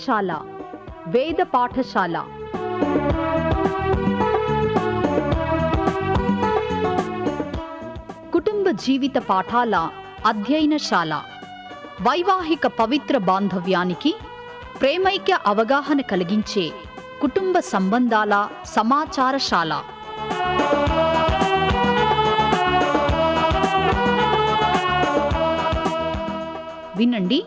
పాఠశాల వేద పాఠశాల. కుటుంబ జీవిత పాఠాల అధ్యయనశాల. వైవాహిక పవిత్ర బాంధవ్యానికి ప్రేమైక్య అవగాహన కలిగించే కుటుంబ సంబంధాల సమాచారశాల. వినండి.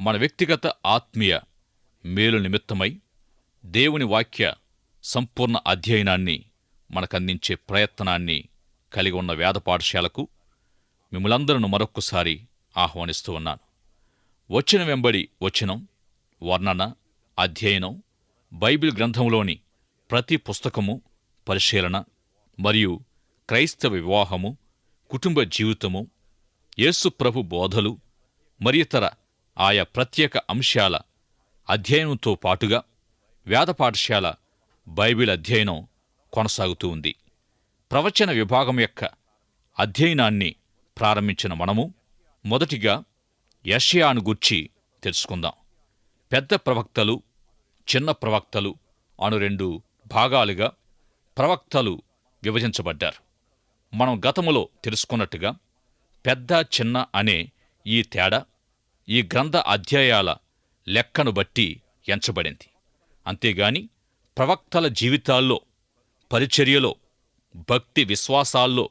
మన వ్యక్తిగత ఆత్మీయ మేలు నిమిత్తమై దేవుని వాక్య సంపూర్ణ అధ్యయనాన్ని మనకందించే ప్రయత్నాన్ని కలిగి ఉన్న వేద పాఠశాలకు మిమ్మలందరను మరొక్కసారి ఆహ్వానిస్తూ ఉన్నాను. వచ్చిన వెంబడి వచనం వర్ణన అధ్యయనం బైబిల్ గ్రంథంలోని ప్రతి పుస్తకము పరిశీలన మరియు క్రైస్తవ వివాహము కుటుంబ జీవితము యేసుప్రభు బోధలు బోధలు మరియితర ఆయా ప్రత్యేక అంశాల అధ్యయనంతో పాటుగా వేద పాఠశాల బైబిల్ అధ్యయనం కొనసాగుతూ ఉంది. ప్రవచన విభాగం యొక్క అధ్యయనాన్ని ప్రారంభించిన మనము మొదటిగా యషయాను గుర్చి తెలుసుకుందాం. పెద్ద ప్రవక్తలు చిన్న ప్రవక్తలు అను రెండు భాగాలుగా ప్రవక్తలు విభజించబడ్డారు. మనం గతములో తెలుసుకున్నట్టుగా పెద్ద చిన్న అనే ఈ తేడా ఈ గ్రంథ అధ్యాయాల లెక్కను బట్టి ఎంచబడింది. అంతేగాని ప్రవక్తల జీవితాల్లో పరిచర్యలో భక్తి విశ్వాసాల్లో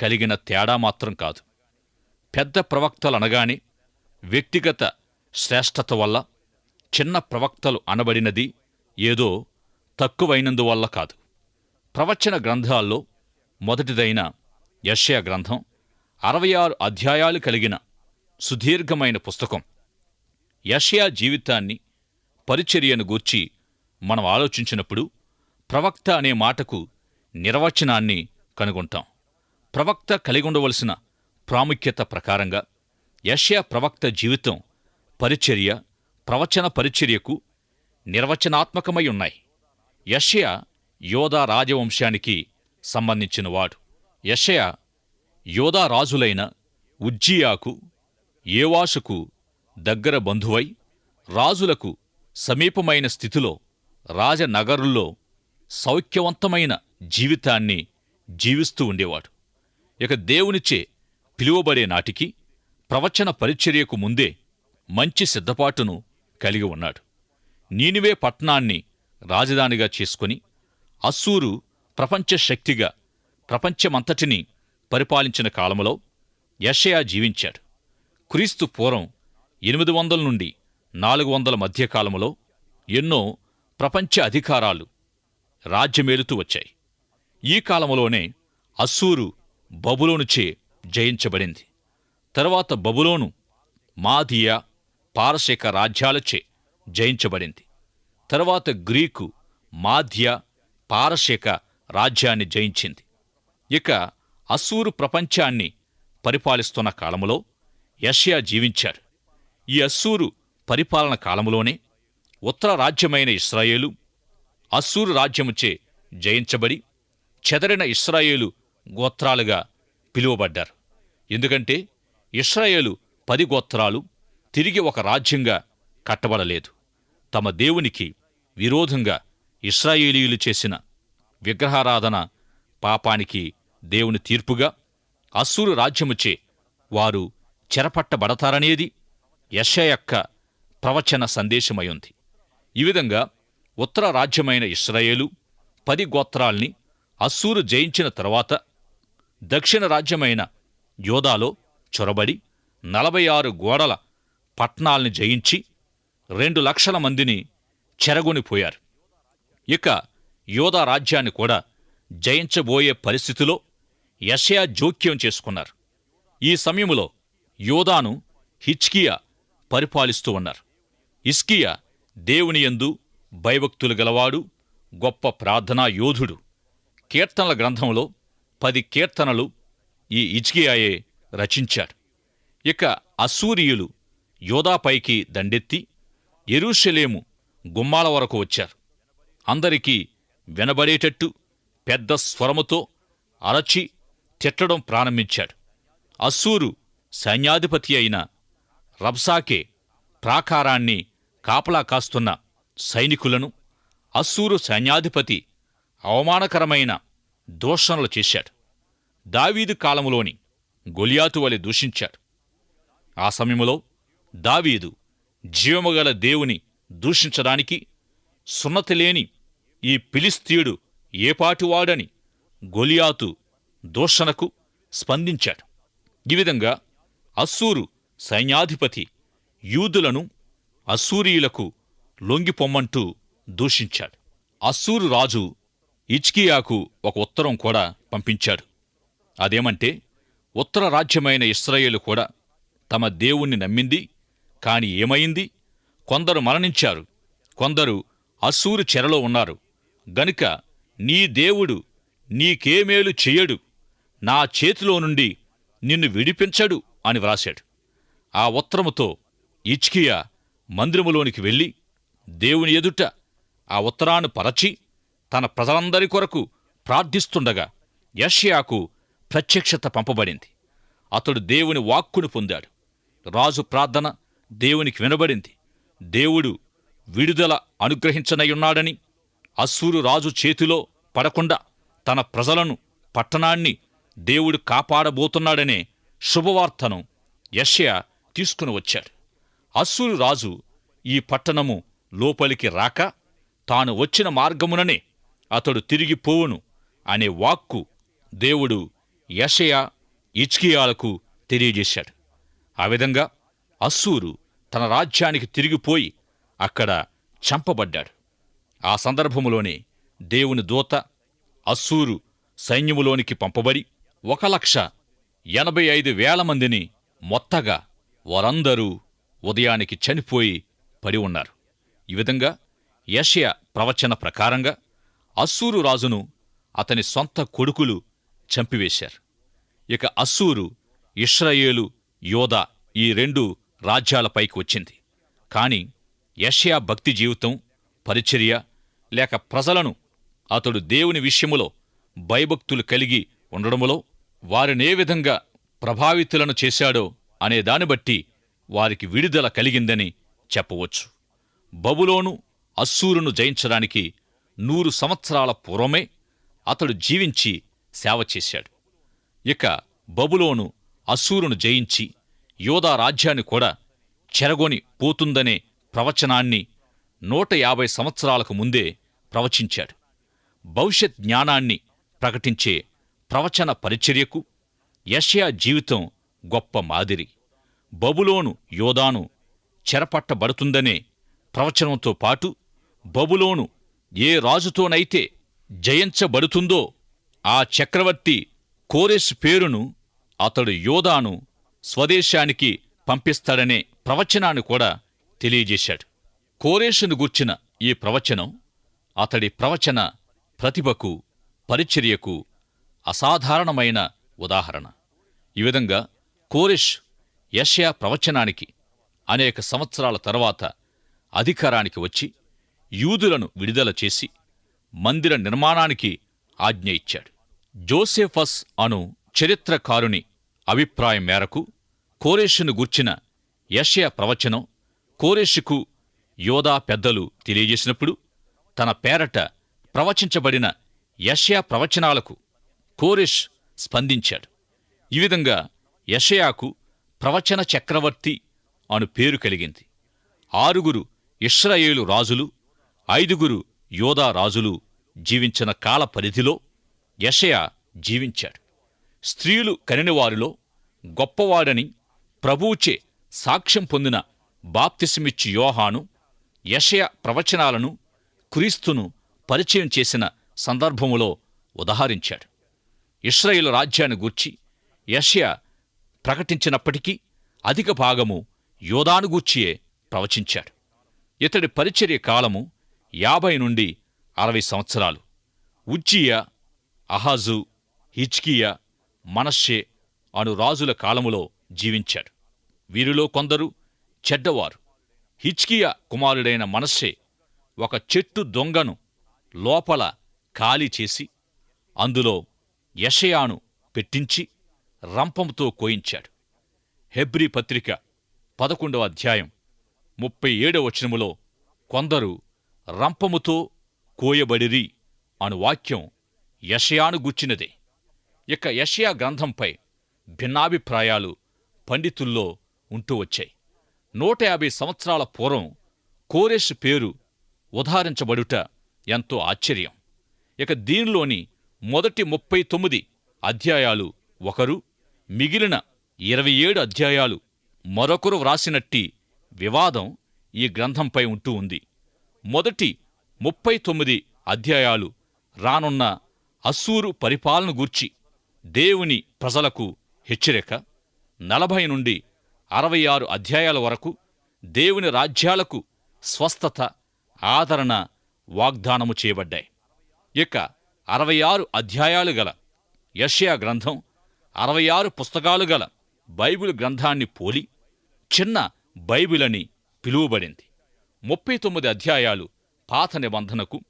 కలిగిన తేడా మాత్రం కాదు. పెద్ద ప్రవక్తలు అనగానే వ్యక్తిగత శ్రేష్టత వల్ల చిన్న ప్రవక్తలు అనబడినది ఏదో తక్కువైనందువల్ల కాదు. ప్రవచన గ్రంథాల్లో మొదటిదైన యశయ గ్రంథం అరవై ఆరు అధ్యాయాలు కలిగిన సుదీర్ఘమైన పుస్తకం. యషయా జీవితాన్ని పరిచర్యను గూర్చి మనం ఆలోచించినప్పుడు ప్రవక్త అనే మాటకు నిర్వచనాన్ని కనుగొంటాం. ప్రవక్త కలిగి ఉండవలసిన ప్రాముఖ్యత ప్రకారంగా యషయా ప్రవక్త జీవితం పరిచర్య ప్రవచన పరిచర్యకు నిర్వచనాత్మకమై ఉన్నాయి. యషయా యోధా రాజవంశానికి సంబంధించినవాడు. యషయా యోధా రాజులైన ఉజ్జియాకు ఏవాషుకు దగ్గర బంధువై రాజులకు సమీపమైన స్థితిలో రాజనగరుల్లో సౌఖ్యవంతమైన జీవితాన్ని జీవిస్తూ ఉండేవాడు. ఇక దేవునిచే పిలువబడే నాటికి ప్రవచన పరిచర్యకు ముందే మంచి సిద్ధపాటును కలిగి ఉన్నాడు. నీనివే పట్టణాన్ని రాజధానిగా చేసుకుని అస్సూరు ప్రపంచ శక్తిగా ప్రపంచమంతటినీ పరిపాలించిన కాలములో యషయా జీవించాడు. క్రీస్తు పూర్వం ఎనిమిది వందల నుండి నాలుగు వందల మధ్యకాలములో ఎన్నో ప్రపంచ అధికారాలు రాజ్యమేలుతూ వచ్చాయి. ఈ కాలములోనే అస్సూరు బబులోనుచే జయించబడింది. తర్వాత బబులోను మాదియా పారశీక రాజ్యాలచే జయించబడింది. తర్వాత గ్రీకు మాధ్య పారశీక రాజ్యాన్ని జయించింది. ఇక అసూరు ప్రపంచాన్ని పరిపాలిస్తున్న కాలములో యష్యా జీవించారు ఈ అస్సూరు పరిపాలన కాలములోనే ఉత్తర రాజ్యమైన ఇస్రాయేలు అస్సూరు రాజ్యముచే జయించబడి చెదరిన ఇస్రాయేలు గోత్రాలుగా పిలువబడ్డారు. ఎందుకంటే ఇస్రాయేలు పది గోత్రాలు తిరిగి ఒక రాజ్యంగా కట్టబడలేదు. తమ దేవునికి విరోధంగా ఇస్రాయేలీయులు చేసిన విగ్రహారాధన పాపానికి దేవుని తీర్పుగా అస్సూరు రాజ్యముచే వారు చెరపట్టబడతారనేది యశ యొక్క ప్రవచన సందేశమయుంది ఈ విధంగా ఉత్తర రాజ్యమైన ఇస్రాయేలు పది గోత్రాల్ని అస్సూరు జయించిన తర్వాత దక్షిణ రాజ్యమైన యోధాలో చొరబడి నలభై ఆరు గోడల పట్నాల్ని జయించి రెండు లక్షల మందిని చెరగొనిపోయారు. ఇక యోధా రాజ్యాన్ని కూడా జయించబోయే పరిస్థితిలో యషయా జోక్యం చేసుకున్నారు. ఈ సమయంలో యోధాను హిచ్కియా పరిపాలిస్తూ ఉన్నారు. ఇస్కియా దేవుని యందు భయభక్తులు గలవాడు గొప్ప ప్రార్థనా యోధుడు. కీర్తనల గ్రంథంలో పది కీర్తనలు ఈ ఇజ్కియాయే రచించాడు ఇక అసూరియులు యోధాపైకి దండెత్తి ఎరుషలేము గుమ్మాల వరకు వచ్చారు. అందరికీ వినబడేటట్టు పెద్ద స్వరముతో అరచి తిట్టడం ప్రారంభించాడు. అస్సూరు సైన్యాధిపతి అయిన రబ్సాకే ప్రాకారాన్ని కాపలా కాస్తున్న సైనికులను అస్సూరు సైన్యాధిపతి అవమానకరమైన దూషణలు చేశాడు. దావీదు కాలములోని గొలియాతు వలె దూషించాడు. ఆ సమయంలో దావీదు జీవముగల దేవుని దూషించడానికి సున్నతి లేని ఈ పిలిస్తీయుడు ఏపాటివాడని గొలియాతు దూషణకు స్పందించాడు. ఈ విధంగా అస్సూరు సైన్యాధిపతి యూదులను అస్సూరియులకు లొంగిపొమ్మంటూ దూషించాడు. అస్సూరు రాజు ఇచ్కియాకు ఒక ఉత్తరం కూడా పంపించాడు. అదేమంటే ఉత్తర రాజ్యమైన ఇస్రాయేలు కూడా తమ దేవుణ్ణి నమ్మింది కాని ఏమైంది? కొందరు మరణించారు కొందరు అస్సూరు చెరలో ఉన్నారు. గనుక నీ దేవుడు నీకేమేలు చెయ్యడు నా చేతిలో నుండి నిన్ను విడిపించడు. అని వ్రాశాడు. ఆ ఉత్తరముతో ఇచ్కియా మందిరములోనికి వెళ్ళి దేవుని ఎదుట ఆ ఉత్తరాన్ని పరచి తన ప్రజలందరి కొరకు ప్రార్థిస్తుండగా యష్యాకు ప్రత్యక్షత పంపబడింది. అతడు దేవుని వాక్కును పొందాడు. రాజు ప్రార్థన దేవునికి వినబడింది. దేవుడు విడుదల అనుగ్రహించనయున్నాడని అస్సూరు రాజు చేతిలో పడకుండా తన ప్రజలను పట్టణాన్ని దేవుడు కాపాడబోతున్నాడనే శుభవార్తను యష్యా తీసుకుని వచ్చాడు. అస్సూరు రాజు ఈ పట్టణము లోపలికి రాక తాను వచ్చిన మార్గముననే అతడు తిరిగి పోవును అనే వాక్కు దేవుడు యషయా ఇచ్కియాలకు తెలియజేశాడు. ఆ విధంగా అస్సూరు తన రాజ్యానికి తిరిగిపోయి అక్కడ చంపబడ్డాడు. ఆ సందర్భములోనే దేవుని దూత అస్సూరు సైన్యములోనికి పంపబడి ఒక లక్ష ఎనభై ఐదు వేల మందిని మొత్తగా వారందరూ ఉదయానికి చనిపోయి పడి ఉన్నారు. ఈ విధంగా యషయ ప్రవచన ప్రకారంగా అస్సూరు రాజును అతని సొంత కొడుకులు చంపివేశారు. ఇక అస్సూరు ఇష్రయేలు యోధా ఈ రెండు రాజ్యాలపైకి వచ్చింది. కాని యష్యా భక్తి జీవితం పరిచర్య లేక ప్రజలను అతడు దేవుని విషయములో భయభక్తులు కలిగి ఉండడములో వారినే విధంగా ప్రభావితులను చేశాడో అనే దాన్ని బట్టి వారికి విడుదల కలిగిందని చెప్పవచ్చు. బబులోను అస్సూరును జయించడానికి నూరు సంవత్సరాల పూర్వమే అతడు జీవించి సేవ చేశాడు. ఇక బబులోను అస్సూరును జయించి యోధా రాజ్యాన్ని కూడా చెరగొని పోతుందనే ప్రవచనాన్ని నూట యాభై సంవత్సరాలకు ముందే ప్రవచించాడు. భవిష్యత్ జ్ఞానాన్ని ప్రకటించే ప్రవచన పరిచర్యకు యష్యా జీవితం గొప్ప మాదిరి. బబులోను యోధాను చెరపట్టబడుతుందనే ప్రవచనంతో పాటు బబులోను ఏ రాజుతోనైతే జయించబడుతుందో ఆ చక్రవర్తి కోరెస్ పేరును అతడు యోధాను స్వదేశానికి పంపిస్తాడనే ప్రవచనాన్ని కూడా తెలియజేశాడు. కోరేషును గూర్చిన ఈ ప్రవచనం అతడి ప్రవచన ప్రతిభకు పరిచర్యకు అసాధారణమైన ఉదాహరణ. ఈ విధంగా కోరిష్ యష్యా ప్రవచనానికి అనేక సంవత్సరాల తర్వాత అధికారానికి వచ్చి యూదులను విడుదల చేసి మందిర నిర్మాణానికి ఆజ్ఞ ఇచ్చాడు. జోసెఫస్ అను చరిత్రకారుని అభిప్రాయం మేరకు కోరేషును గూర్చిన యష్యా ప్రవచనం కోరేషుకు యోధా పెద్దలు తెలియజేసినప్పుడు తన పేరట ప్రవచించబడిన యష్యా ప్రవచనాలకు కోరెష్ స్పందించాడు. ఈ విధంగా యషయాకు ప్రవచన చక్రవర్తి అను పేరు కలిగింది. ఆరుగురు ఇష్రాయేలు రాజులు ఐదుగురు యోధా రాజులు జీవించిన కాల పరిధిలో యషయా జీవించాడు. స్త్రీలు కనినవారిలో గొప్పవాడని ప్రభువుచే సాక్ష్యం పొందిన బాప్తిసమిచ్చి యోహాను యషయ ప్రవచనాలను క్రీస్తును పరిచయం చేసిన సందర్భములో ఉదహరించాడు. ఇస్రాయిల్ రాజ్యాన్ని గూర్చి యష్యా ప్రకటించినప్పటికీ అధిక భాగము యోధాను గూర్చియే ప్రవచించాడు. ఇతడి పరిచర్య కాలము యాభై నుండి అరవై సంవత్సరాలు. ఉజ్జియా అహాజు హిచ్కియా మనషే అను రాజుల కాలములో జీవించాడు. వీరిలో కొందరు చెడ్డవారు. హిచ్కియా కుమారుడైన మనస్సే ఒక చెట్టు దొంగను లోపల ఖాళీ చేసి అందులో యషయాను పెట్టించి రంపంతో కోయించాడు. హెబ్రీ పత్రిక పదకొండవ అధ్యాయం ముప్పై ఏడవ వచనములో కొందరు రంపముతో కోయబడిరి అను వాక్యం యషయాను గుచ్చినదే ఇక యషయా గ్రంథంపై భిన్నాభిప్రాయాలు పండితుల్లో ఉంటూ వచ్చాయి. నూట యాభై సంవత్సరాల పూర్వం కోరెష్ పేరు ఉదాహరించబడుట ఎంతో ఆశ్చర్యం. ఇక దీనిలోని మొదటి ముప్పై తొమ్మిది అధ్యాయాలు ఒకరు మిగిలిన ఇరవై ఏడు అధ్యాయాలు మరొకరు వ్రాసినట్టి వివాదం ఈ గ్రంథంపై ఉంటూ ఉంది. మొదటి ముప్పై తొమ్మిది అధ్యాయాలు రానున్న అస్సూరు పరిపాలన గూర్చి దేవుని ప్రజలకు హెచ్చరిక నలభై నుండి అరవై ఆరు అధ్యాయాల వరకు దేవుని రాజ్యాలకు స్వస్థత ఆదరణ వాగ్దానము చేయబడ్డాయి. ఇక అరవై ఆరు అధ్యాయాలు గల యష్యా గ్రంథం అరవై ఆరు పుస్తకాలు గల బైబిల్ గ్రంథాన్ని పోలి చిన్న బైబిల్ అని పిలువబడింది. ముప్పై తొమ్మిది అధ్యాయాలు పాత నిబంధనకు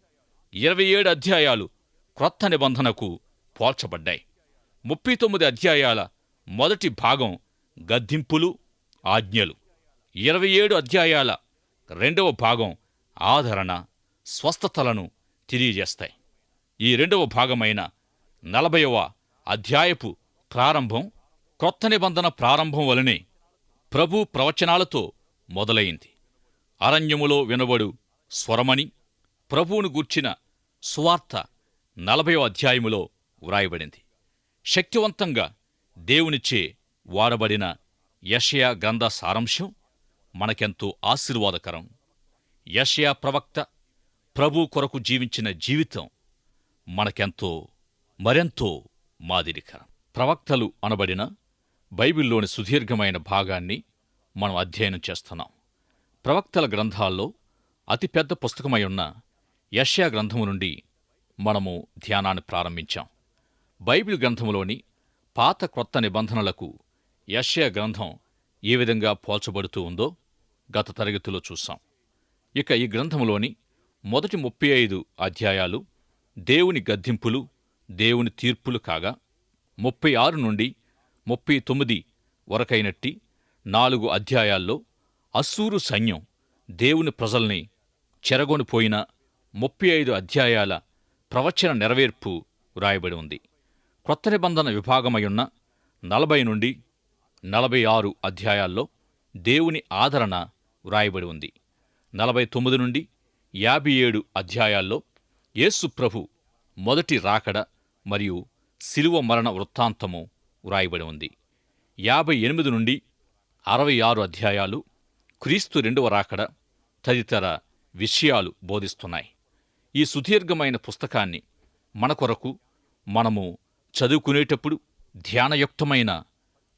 ఇరవై ఏడు అధ్యాయాలు క్రొత్త నిబంధనకు పోల్చబడ్డాయి. ముప్పై తొమ్మిది అధ్యాయాల మొదటి భాగం గద్దింపులు ఆజ్ఞలు. ఇరవై ఏడు అధ్యాయాల రెండవ భాగం ఆదరణ స్వస్థతలను తెలియజేస్తాయి. ఈ రెండవ భాగమైన నలభైవ అధ్యాయపు ప్రారంభం క్రొత్త నిబంధన ప్రారంభం వలనే ప్రభు ప్రవచనాలతో మొదలైంది. అరణ్యములో వినబడు స్వరమని ప్రభువును గూర్చిన సువార్త నలభైవ అధ్యాయములో వ్రాయబడింది. శక్తివంతంగా దేవునిచే వాడబడిన యషయా గ్రంథ సారాంశం మనకెంతో ఆశీర్వాదకరం. యషయా ప్రవక్త ప్రభు కొరకు జీవించిన జీవితం మనకెంతో మరెంతో మాదిరికరం. ప్రవక్తలు అనబడిన బైబిల్లోని సుదీర్ఘమైన భాగాన్ని మనం అధ్యయనం చేస్తున్నాం. ప్రవక్తల గ్రంథాల్లో అతిపెద్ద పుస్తకమై ఉన్న యష్యా గ్రంథము నుండి మనము ధ్యానాన్ని ప్రారంభించాం. బైబిల్ గ్రంథములోని పాత క్రొత్త నిబంధనలకు యష్యా గ్రంథం ఏ విధంగా పోల్చబడుతూ ఉందో గత తరగతిలో చూసాం ఇక ఈ గ్రంథములోని మొదటి ముప్పై ఐదు అధ్యాయాలు దేవుని గద్దింపులు దేవుని తీర్పులు కాగా ముప్పై ఆరు నుండి ముప్పై తొమ్మిది వరకైనట్టి నాలుగు అధ్యాయాల్లో అస్సూరు సైన్యం దేవుని ప్రజల్ని చెరగొనిపోయిన ముప్పై ఐదు అధ్యాయాల ప్రవచన నెరవేర్పు వ్రాయబడి ఉంది. క్రొత్త నిబంధన విభాగమయున్న నలభై నుండి నలభై ఆరు అధ్యాయాల్లో దేవుని ఆదరణ వ్రాయబడి ఉంది. నలభై తొమ్మిది నుండి యాభై ఏడు అధ్యాయాల్లో యేసు ప్రభు మొదటి రాకడ మరియు శిలువ మరణ వృత్తాంతము వ్రాయబడి ఉంది. యాభై ఎనిమిది నుండి అరవై ఆరు అధ్యాయాలు క్రీస్తు రెండవ రాకడ తదితర విషయాలు బోధిస్తున్నాయి. ఈ సుదీర్ఘమైన పుస్తకాన్ని మన కొరకు మనము చదువుకునేటప్పుడు ధ్యానయుక్తమైన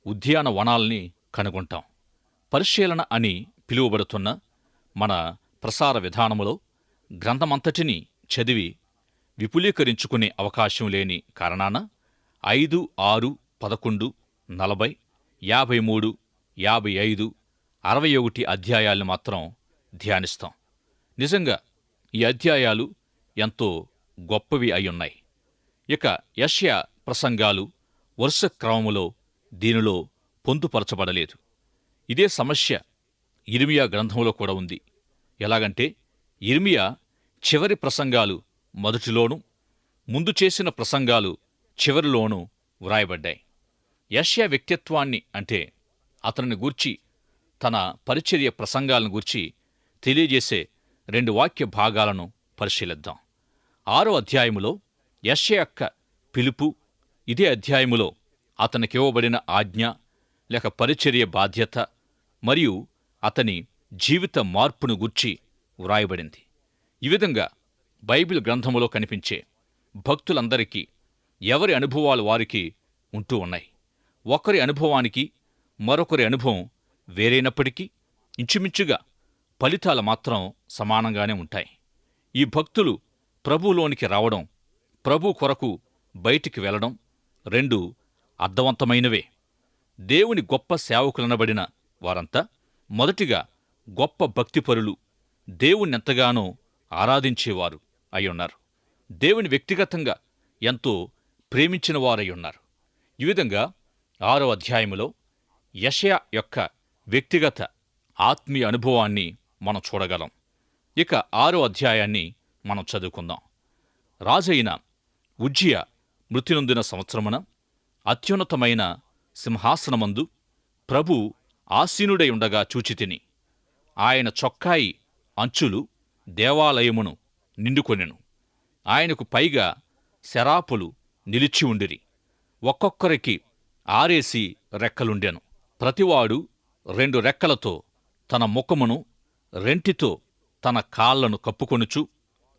ఉద్యానవనాల్ని కనుగొంటాం. పరిశీలన అని పిలువబడుతున్న మన ప్రసార విధానములో గ్రంథమంతటినీ చదివి విపులీకరించుకునే అవకాశం లేని కారణాన ఐదు ఆరు పదకొండు నలభై యాభై మూడు యాభై ఐదు అరవై ఒకటి అధ్యాయాలను మాత్రం ధ్యానిస్తాం. నిజంగా ఈ అధ్యాయాలు ఎంతో గొప్పవి అయ్యున్నాయి. ఇక యష్యా ప్రసంగాలు వరుస క్రమములో దీనిలో పొందుపరచబడలేదు. ఇదే సమస్య ఇర్మియా గ్రంథంలో కూడా ఉంది. ఎలాగంటే ఇర్మియా చివరి ప్రసంగాలు మొదటిలోనూ ముందు చేసిన ప్రసంగాలు చివరిలోనూ వ్రాయబడ్డాయి. యష్యా వ్యక్తిత్వాన్ని అంటే అతనిని గూర్చి తన పరిచర్య ప్రసంగాలను గూర్చి తెలియజేసే రెండు వాక్య భాగాలను పరిశీలిద్దాం. ఆరో అధ్యాయములో యష్య యొక్క పిలుపు ఇదే అధ్యాయములో అతనికివ్వబడిన ఆజ్ఞ లేక పరిచర్య బాధ్యత మరియు అతని జీవిత మార్పును గూర్చి వ్రాయబడింది. ఈ విధంగా బైబిల్ గ్రంథములో కనిపించే భక్తులందరికీ ఎవరి అనుభవాలు వారికి ఉంటూ ఉన్నాయి. ఒకరి అనుభవానికి మరొకరి అనుభవం వేరైనప్పటికీ ఇంచుమించుగా ఫలితాలు మాత్రం సమానంగానే ఉంటాయి. ఈ భక్తులు ప్రభువులోనికి రావడం ప్రభు కొరకు బయటికి వెళ్ళడం రెండు అర్థవంతమైనవే. దేవుని గొప్ప సేవకులనబడిన వారంతా మొదటిగా గొప్ప భక్తిపరులు దేవుణ్ణెంతగానో ఆరాధించేవారు అయ్యున్నారు. దేవుని వ్యక్తిగతంగా ఎంతో ప్రేమించిన వారయ్యున్నారు ఈ విధంగా ఆరో అధ్యాయములో యషయ యొక్క వ్యక్తిగత ఆత్మీయ అనుభవాన్ని మనం చూడగలం. ఇక ఆరో అధ్యాయాన్ని మనం చదువుకుందాం. రాజైన ఉజ్జియ మృతినొందిన సంవత్సరమున అత్యున్నతమైన సింహాసనమందు ప్రభు ఆసీనుడై ఉండగా చూచితిని. ఆయన చొక్కాయి అంచులు దేవాలయమును నిండుకొనెను. ఆయనకు పైగా శరాపులు నిలిచి ఉండిరి. ఒక్కొక్కరికి ఆరేసి రెక్కలుండెను. ప్రతివాడు రెండు రెక్కలతో తన ముఖమును రెంటితో తన కాళ్ళను కప్పుకొనుచు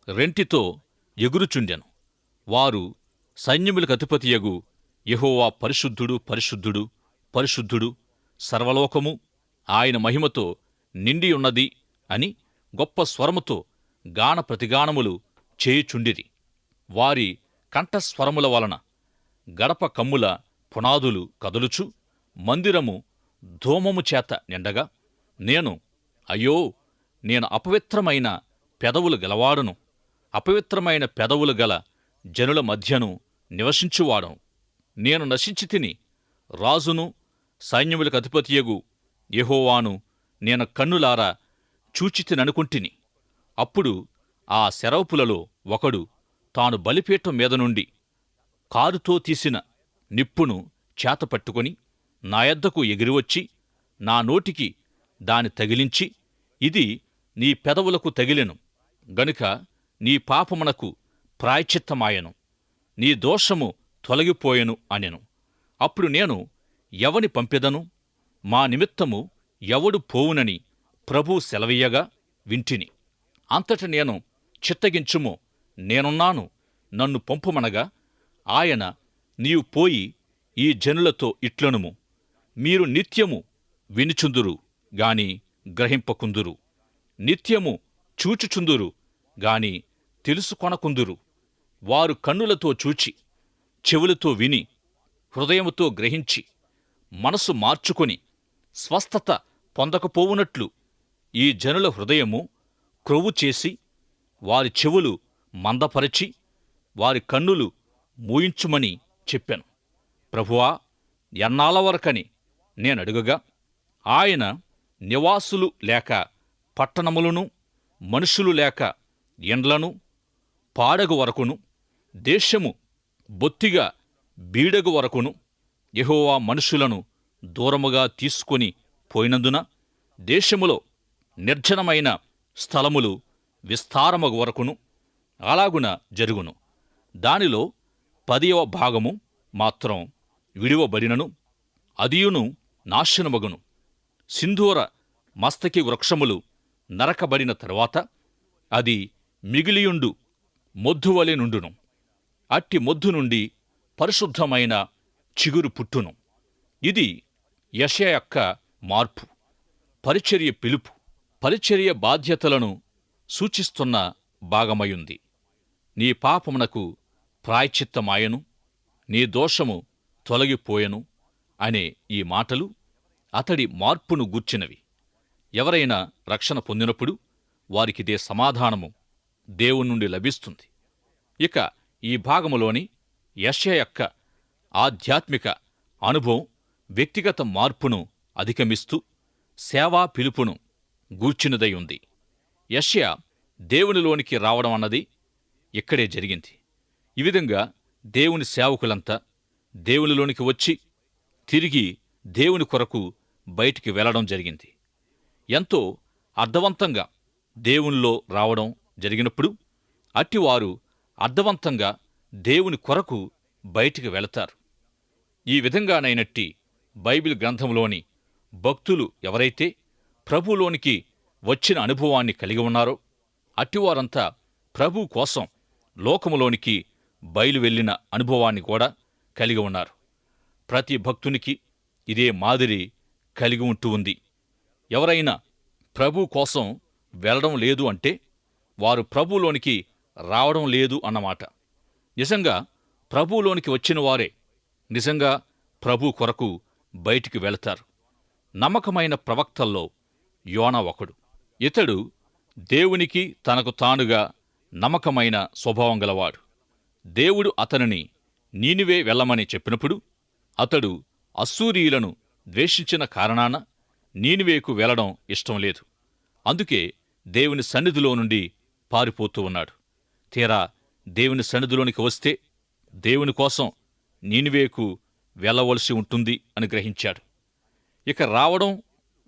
రెంటితో ఎగురుచుండెను. వారు సైన్యములకు అధిపతియగు యహోవా పరిశుద్ధుడు పరిశుద్ధుడు పరిశుద్ధుడు సర్వలోకము ఆయన మహిమతో నిండి ఉన్నది అని గొప్ప స్వరముతో గాన ప్రతిగానములు చేయుచుండిరి. వారి కంఠస్వరముల వలన గడప కమ్ముల పునాదులు కదులుచు మందిరము ధూమము చేత నిండగా నేను అయ్యో నేను అపవిత్రమైన పెదవులు గలవాడును. అపవిత్రమైన పెదవులు గల జనుల మధ్యను నివసించువాడను. నేను నశించి తిని రాజును సైన్యములకు అధిపతియగు యహోవాను నేను కన్నులారా చూచితిననుకుంటిని. అప్పుడు ఆ శరవపులలో ఒకడు తాను బలిపీఠం మీద నుండి కారుతో తీసిన నిప్పును చేతపట్టుకొని నా యొద్దకు ఎగిరివచ్చి నా నోటికి దాని తగిలించి ఇది నీ పెదవులకు తగిలెను గనుక నీ పాపమునకు ప్రాయచిత్తమాయను నీ దోషము తొలగిపోయెను అనెను. అప్పుడు నేను ఎవని పంపెదను? మా నిమిత్తము ఎవడు పోవునని ప్రభు సెలవీయగా వింటిని. అంతట నేను చిత్తగించుము నేనున్నాను నన్ను పంపుమనగా ఆయన నీవు పోయి ఈ జనులతో ఇట్లనుము. మీరు నిత్యము వినుచుందురు గాని గ్రహింపకుందురు. నిత్యము చూచుచుందురు గాని తెలుసుకొనకుందురు. వారు కన్నులతో చూచి చెవులతో విని హృదయముతో గ్రహించి మనసు మార్చుకొని స్వస్థత పొందకపోవునట్లు ఈ జనుల హృదయము క్రొవ్వు చేసి వారి చెవులు మందపరచి వారి కన్నులు మూయించుమని చెప్పాను. ప్రభువా ఎన్నాళ్ళ వరకని నేనడుగగా ఆయన నివాసులు లేక పట్టణములను మనుషులు లేక ఎండ్లను పాడగు వరకును దేశము బొత్తిగా బీడగు వరకును యహోవా మనుషులను దూరముగా తీసుకొని పోయినందున దేశములో నిర్జనమైన స్థలములు విస్తారమగు వరకును అలాగున జరుగును. దానిలో పదియవ భాగము మాత్రం విడివబడినను అదియును నాశనమగును. సింధూర మస్తకి వృక్షములు నరకబడిన తరువాత అది మిగిలియుండు మొద్దువలె నుండును. అట్టి మొద్దు నుండి పరిశుద్ధమైన చిగురు పుట్టును. ఇది యశ యొక్క మార్పు. పరిచర్య పిలుపు. పరిచర్య బాధ్యతలను సూచిస్తున్న భాగమయుంది. నీ పాపమునకు ప్రాయచిత్తమాయను నీ దోషము తొలగిపోయెను అనే ఈ మాటలు అతడి మార్పును గూర్చినవి. ఎవరైనా రక్షణ పొందినప్పుడు వారికిదే సమాధానము దేవుని నుండి లభిస్తుంది. ఇక ఈ భాగములోని యశ యొక్క ఆధ్యాత్మిక అనుభవం వ్యక్తిగత మార్పును అధిగమిస్తూ సేవా పిలుపును గూర్చినదై ఉంది. యష్యా దేవునిలోనికి రావడం అన్నది ఇక్కడే జరిగింది. ఈ విధంగా దేవుని సేవకులంతా దేవునిలోనికి వచ్చి తిరిగి దేవుని కొరకు బయటికి వెళ్ళడం జరిగింది. ఎంతో అర్థవంతంగా దేవునిలో రావడం జరిగినప్పుడు అట్టివారు అర్థవంతంగా దేవుని కొరకు బయటికి వెళతారు. ఈ విధంగానైనట్టి బైబిల్ గ్రంథంలోని భక్తులు ఎవరైతే ప్రభులోనికి వచ్చిన అనుభవాన్ని కలిగి ఉన్నారో. అట్టివారంతా ప్రభు కోసం లోకములోనికి బయలు వెళ్ళిన అనుభవాన్ని కూడా కలిగి ఉన్నారు. ప్రతి భక్తునికి ఇదే మాదిరి కలిగి ఉంటూ ఉంది. ఎవరైనా ప్రభు కోసం వెళ్ళడం లేదు అంటే వారు ప్రభులోనికి రావడం లేదు అన్నమాట. నిజంగా ప్రభువులోనికి వచ్చిన వారే నిజంగా ప్రభు కొరకు బయటికి వెళతారు. నమ్మకమైన ప్రవక్తల్లో యోన ఒకడు. ఇతడు దేవునికి తనకు తానుగా నమ్మకమైన స్వభావం గలవాడు. దేవుడు అతనిని నీనివే వెళ్ళమని చెప్పినప్పుడు అతడు అస్సూరియులను ద్వేషించిన కారణాన నీనివేకు వెళ్ళడం ఇష్టం లేదు. అందుకే దేవుని సన్నిధిలో నుండి పారిపోతూ ఉన్నాడు. తీరా దేవుని సన్నిధిలోనికి వస్తే దేవుని కోసం నీనివేకు వెళ్ళవలసి ఉంటుంది అని గ్రహించాడు. ఇక రావడం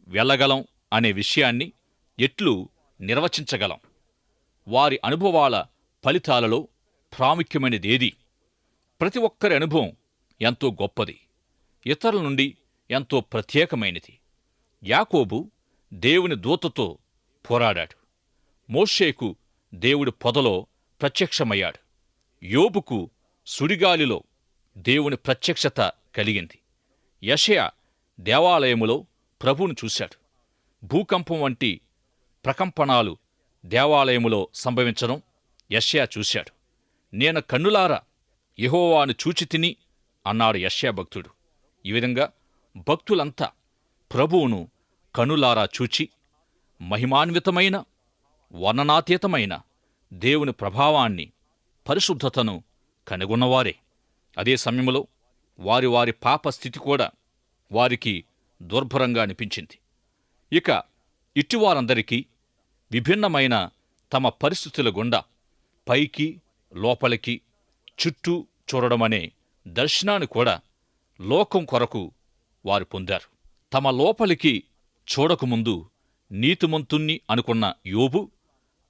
వెళ్ళగలం అనే విషయాన్ని ఎట్లు నిర్వచించగలం? వారి అనుభవాల ఫలితాలలో ప్రాముఖ్యమైనదేది? ప్రతి ఒక్కరి అనుభవం ఎంతో గొప్పది ఇతరుల నుండి ఎంతో ప్రత్యేకమైనది. యాకోబు దేవుని దూతతో పోరాడాడు. మోషేకు దేవుడి పొదలో ప్రత్యక్షమయ్యాడు. యోబుకు సుడిగాలిలో దేవుని ప్రత్యక్షత కలిగింది. యషయ దేవాలయములో ప్రభువును చూశాడు. భూకంపం వంటి ప్రకంపనాలు దేవాలయములో సంభవించడం యష్యా చూశాడు. నేను కన్నులారా యహోవాను చూచి తిని అన్నాడు యష్యా భక్తుడు. ఈ విధంగా భక్తులంతా ప్రభువును కనులారా చూచి మహిమాన్వితమైన వర్ణనాతీతమైన దేవుని ప్రభావాన్ని పరిశుద్ధతను కనుగొన్నవారే. అదే సమయంలో వారి వారి పాప స్థితి కూడా వారికి దుర్భరంగా అనిపించింది. ఇక ఇట్టివారందరికీ విభిన్నమైన తమ పరిస్థితుల గుండా పైకి లోపలికి చుట్టూ చూడడమనే దర్శనాన్ని కూడా లోకం కొరకు వారు పొందారు. తమ లోపలికి చూడకముందు నీతిమంతుణ్ణి అనుకున్న యోబు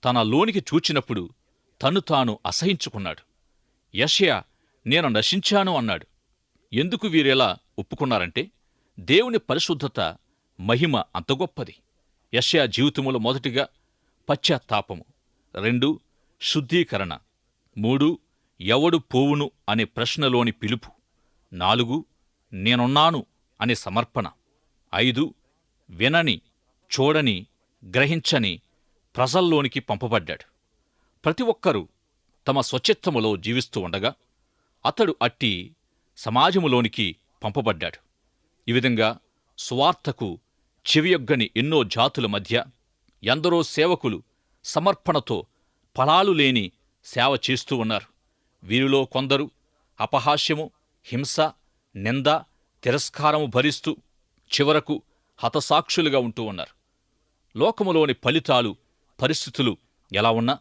తన లోనికి చూచినప్పుడు తను తాను అసహించుకున్నాడు. యషయా నేను నశించాను అన్నాడు. ఎందుకు వీరెలా ఒప్పుకున్నారంటే దేవుని పరిశుద్ధత మహిమ అంత గొప్పది. యశ్యా జీవితములో మొదటిగా పశ్చాత్తాపము. రెండు శుద్ధీకరణ. మూడు ఎవడు పోవును అనే ప్రశ్నలోని పిలుపు. నాలుగు నేనున్నాను అనే సమర్పణ. ఐదు వినని చూడని గ్రహించని ప్రజల్లోనికి పంపబడ్డాడు. ప్రతి ఒక్కరూ తమ స్వచిత్తములో జీవిస్తూ ఉండగా అతడు అట్టి సమాజములోనికి పంపబడ్డాడు. ఈ విధంగా సువార్తకు చెవియొగ్గని ఎన్నో జాతుల మధ్య ఎందరో సేవకులు సమర్పణతో ఫలాలు లేని సేవ చేస్తూ ఉన్నారు. వీరిలో కొందరు అపహాస్యము హింస నింద తిరస్కారము భరిస్తూ చివరకు హతసాక్షులుగా ఉంటూ ఉన్నారు. లోకములోని ఫలితాలు పరిస్థితులు ఎలా ఉన్నా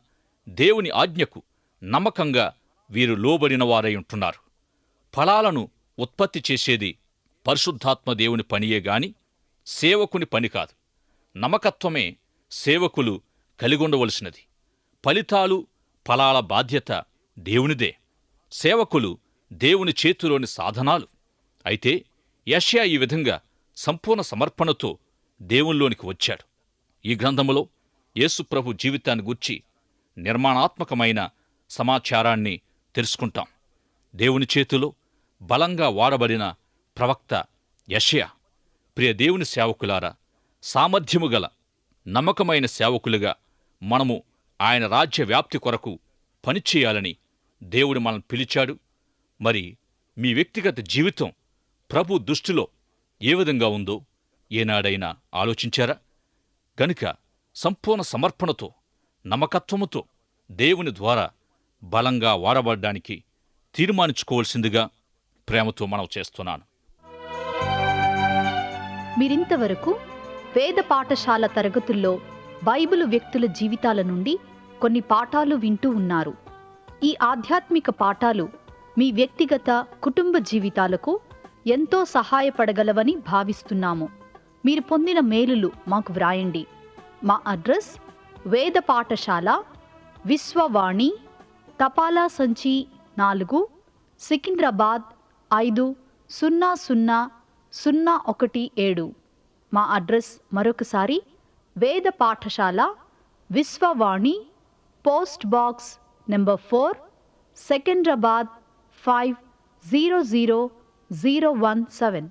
దేవుని ఆజ్ఞకు నమ్మకంగా వీరు లోబడిన వారై ఉంటున్నారు. ఫలాలను ఉత్పత్తి చేసేది పరిశుద్ధాత్మ దేవుని పనియే గాని సేవకుని పని కాదు. నమ్మకత్వమే సేవకులు కలిగొండవలసినది. ఫలితాలు ఫలాల బాధ్యత దేవునిదే. సేవకులు దేవుని చేతిలోని సాధనాలు. అయితే యష్యా ఈ విధంగా సంపూర్ణ సమర్పణతో దేవునిలోనికి వచ్చాడు. ఈ గ్రంథములో యేసుప్రభు జీవితాన్ని గూర్చి నిర్మాణాత్మకమైన సమాచారాన్ని తెలుసుకుంటాం. దేవుని చేతిలో బలంగా వాడబడిన ప్రవక్త యషయా. ప్రియ దేవుని సేవకులారా సామర్థ్యము గల నమ్మకమైన సేవకులుగా మనము ఆయన రాజ్య వ్యాప్తి కొరకు పనిచేయాలని దేవుడు మనల్ని పిలిచాడు. మరి మీ వ్యక్తిగత జీవితం ప్రభు దృష్టిలో ఏ విధంగా ఉందో ఏనాడైనా ఆలోచించారా? గనుక సంపూర్ణ సమర్పణతో నమ్మకత్వముతో దేవుని ద్వారా బలంగా వాడబడ్డానికి తీర్మానించుకోవాల్సిందిగా ప్రేమతో మనం చేస్తున్నాను. మీరింతవరకు వేద పాఠశాల తరగతుల్లో బైబిలు వ్యక్తుల జీవితాల నుండి కొన్ని పాఠాలు వింటూ ఉన్నారు. ఈ ఆధ్యాత్మిక పాఠాలు మీ వ్యక్తిగత కుటుంబ జీవితాలకు ఎంతో సహాయపడగలవని భావిస్తున్నాము. మీరు పొందిన మేలులు మాకు వ్రాయండి. మా అడ్రస్ వేద పాఠశాల విశ్వవాణి తపాలా సంచి నాలుగు సికింద్రాబాద్ ఐదు సున్నా సున్నా సున్నా ఒకటి ఏడు. మా అడ్రస్ మరొకసారి Veda Pathashala Vishwavani post box number four Secunderabad five zero zero zero one seven.